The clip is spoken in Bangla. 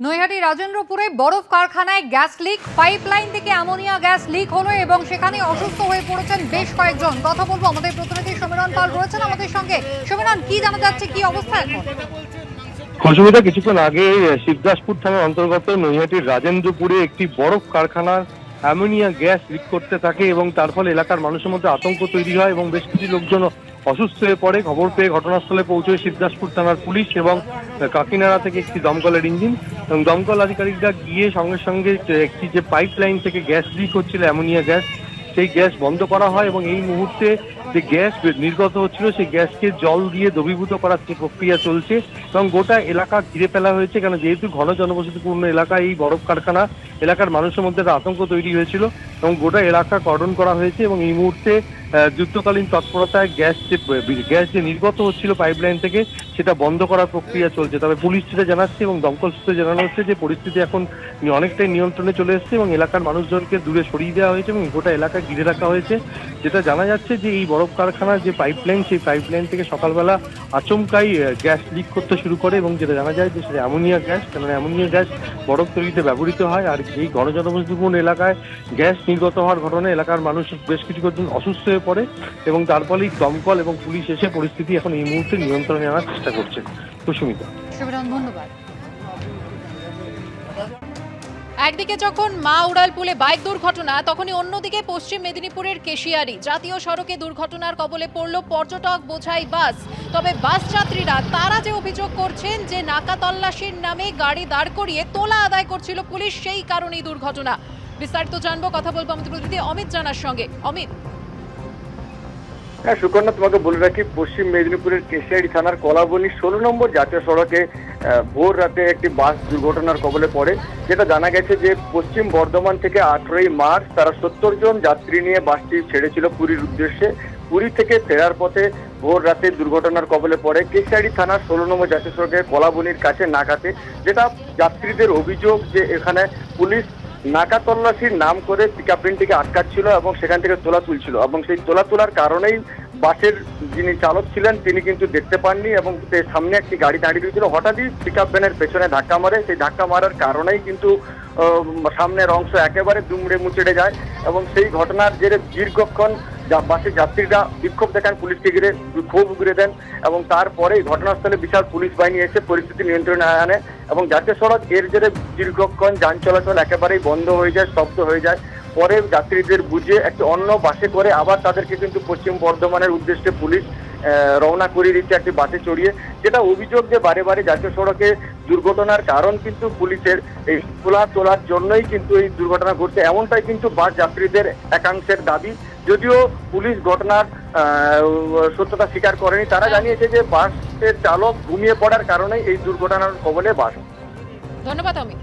নৈহাটি রাজেন্দ্রপুরে বরফ কারখানায় গ্যাস লিক, পাইপলাইন থেকে অ্যামোনিয়া গ্যাস লিক হলো এবং সেখানে অসুস্থ হয়ে পড়েছেন বেশ কয়েকজন। কথা বলব আমাদের প্রতিনিধি সমীরণ পাল রয়েছেন আমাদের সঙ্গে। সমীরণ, কি জানা যাচ্ছে? কি অবস্থা এখন? অসুবিধা কিছুক্ষণ আগে শিবদাসপুর থানার অন্তর্গত নৈহাটির রাজেন্দ্রপুরে একটি বরফ কারখানার অ্যামোনিয়া গ্যাস লিক করতে থাকে এবং তার ফলে এলাকার মানুষের মধ্যে আতঙ্ক তৈরি হয় এবং বেশ কিছু লোকজন অসুস্থ হয়ে পড়ে, খবর পেয়ে ঘটনাস্থলে পৌঁছয় শিবদাসপুর থানার পুলিশ এবং কাকিনাড়া থেকে একটি দমকলের ইঞ্জিন। এবং দমকল আধিকারিকরা গিয়ে সঙ্গে সঙ্গে একটি যে পাইপ লাইন থেকে গ্যাস লিক হচ্ছিল অ্যামোনিয়া গ্যাস সেই গ্যাস বন্ধ করা হয় এবং এই মুহূর্তে যে গ্যাস নির্গত হচ্ছিল, সেই গ্যাসকে জল দিয়ে দ্রবীভূত করার যে প্রক্রিয়া চলছে এবং গোটা এলাকা ঘিরে ফেলা হয়েছে। কেন যেহেতু ঘন জনবসতিপূর্ণ এলাকা, এই বরফ কারখানা এলাকার মানুষের মধ্যে একটা আতঙ্ক তৈরি হয়েছিল এবং গোটা এলাকা কর্ডন করা হয়েছে এবং এই মুহূর্তে যুদ্ধকালীন তৎপরতায় গ্যাস যে গ্যাস যে নির্গত হচ্ছিল পাইপলাইন থেকে, সেটা বন্ধ করার প্রক্রিয়া চলছে। তবে পুলিশ সেটা জানাচ্ছে এবং দমকল সূত্রে জানানো হচ্ছে যে পরিস্থিতি এখন অনেকটাই নিয়ন্ত্রণে চলে এসেছে এবং এলাকার মানুষজনকে দূরে সরিয়ে দেওয়া হয়েছে এবং গোটা এলাকা ঘিরে রাখা হয়েছে। যেটা জানা যাচ্ছে যে এই বরফ কারখানার যে পাইপলাইন সেই পাইপলাইন থেকে সকালবেলা আচমকাই গ্যাস লিক করতে শুরু করে এবং যেটা জানা যায় যে সেটা অ্যামোনিয়া গ্যাস। কেননা অ্যামোনিয়া গ্যাস বরফ তৈরিতে ব্যবহৃত হয় আর এই গণজনবসতিপূর্ণ এলাকায় গ্যাস নির্গত হওয়ার ঘটনায় এলাকার মানুষ বেশ কিছু কিছুদিন অসুস্থ হয়ে পড়ে এবং তার ফলেই দমকল এবং পুলিশ এসে পরিস্থিতি এখন এই মুহূর্তে নিয়ন্ত্রণে আনার চেষ্টা করছে। সুস্মিতা। ধন্যবাদ। একদিকে যখন মা উড়ালপুলে বাইক দুর্ঘটনা, তখনই অন্যদিকে পশ্চিম মেদিনীপুরের কেশিয়ারি। জাতীয় সড়কে দুর্ঘটনার কবলে পড়ল পর্যটক বোঝাই বাস। তবে বাস যাত্রীরা, তারা যে অভিযোগ করছেন যে নাকা তল্লাশির নামে গাড়ি দাঁড় করিয়ে তোলা আদায় করছিল পুলিশ, সেই কারণেই দুর্ঘটনা। বিস্তারিত জানব, কথা বলব আমাদের প্রতিনিধি অমিত জানার সঙ্গে। অমিত। হ্যাঁ সুকন্যা, তোমাকে বলে রাখি, পশ্চিম মেদিনীপুরের কেশিয়ারি থানার কলাবনী ষোলো নম্বর জাতীয় সড়কে ভোর রাতে একটি বাস দুর্ঘটনার কবলে পড়ে, যেটা জানা গেছে যে পশ্চিম বর্ধমান থেকে আঠেরোই মার্চ তারা সত্তর জন যাত্রী নিয়ে বাসটি ছেড়েছিল পুরীর উদ্দেশ্যে। পুরী থেকে ফেরার পথে ভোর রাতে দুর্ঘটনার কবলে পড়ে কেশিয়াড়ি থানার ষোলো নম্বর জাতীয় সড়কের কলাবনির কাছে নাকাতে, যেটা যাত্রীদের অভিযোগ যে এখানে পুলিশ নাকা তল্লাশির নাম করে পিকআপ ট্রেনটিকে আটকাচ্ছিল এবং সেখান থেকে তোলা তুলছিল এবং সেই তোলা তোলার কারণেই বাসের যিনি চালক ছিলেন, তিনি কিন্তু দেখতে পাননি এবং সামনে একটি গাড়ি দাঁড়িয়ে রয়েছিল। হঠাৎই পিক আপ ভ্যানের পেছনে ধাক্কা মারে। সেই ধাক্কা মারার কারণেই কিন্তু সামনের অংশ একেবারে দুমড়ে মুচড়ে যায় এবং সেই ঘটনার জেরে দীর্ঘক্ষণ বাসের যাত্রীরা বিক্ষোভ দেখান, পুলিশকে ঘিরে ক্ষোভ উগরে দেন এবং তারপরেই ঘটনাস্থলে বিশাল পুলিশ বাহিনী এসে পরিস্থিতি নিয়ন্ত্রণে আনে এবং জাতীয় সড়ক এর জেরে দীর্ঘক্ষণ যান চলাচল একেবারেই বন্ধ হয়ে যায়, স্তব্ধ হয়ে যায়। পরে যাত্রীদের বুঝে একটি অন্য বাসে করে আবার তাদেরকে কিন্তু পশ্চিম বর্ধমানের উদ্দেশ্যে পুলিশ রওনা করিয়ে দিচ্ছে একটি বাসে চড়িয়ে। যেটা অভিযোগ যে বারে বারে জাতীয় সড়কে দুর্ঘটনার কারণ কিন্তু পুলিশের এই তোলা তোলার জন্যই কিন্তু এই দুর্ঘটনা ঘটছে। এমনটাই কিন্তু বাস যাত্রীদের একাংশের দাবি। যদিও পুলিশ ঘটনার সত্যতা স্বীকার করেনি, তারা জানিয়েছে যে বাসের চালক ঘুমিয়ে পড়ার কারণেই এই দুর্ঘটনার কবলে বাস। ধন্যবাদ, অমিত।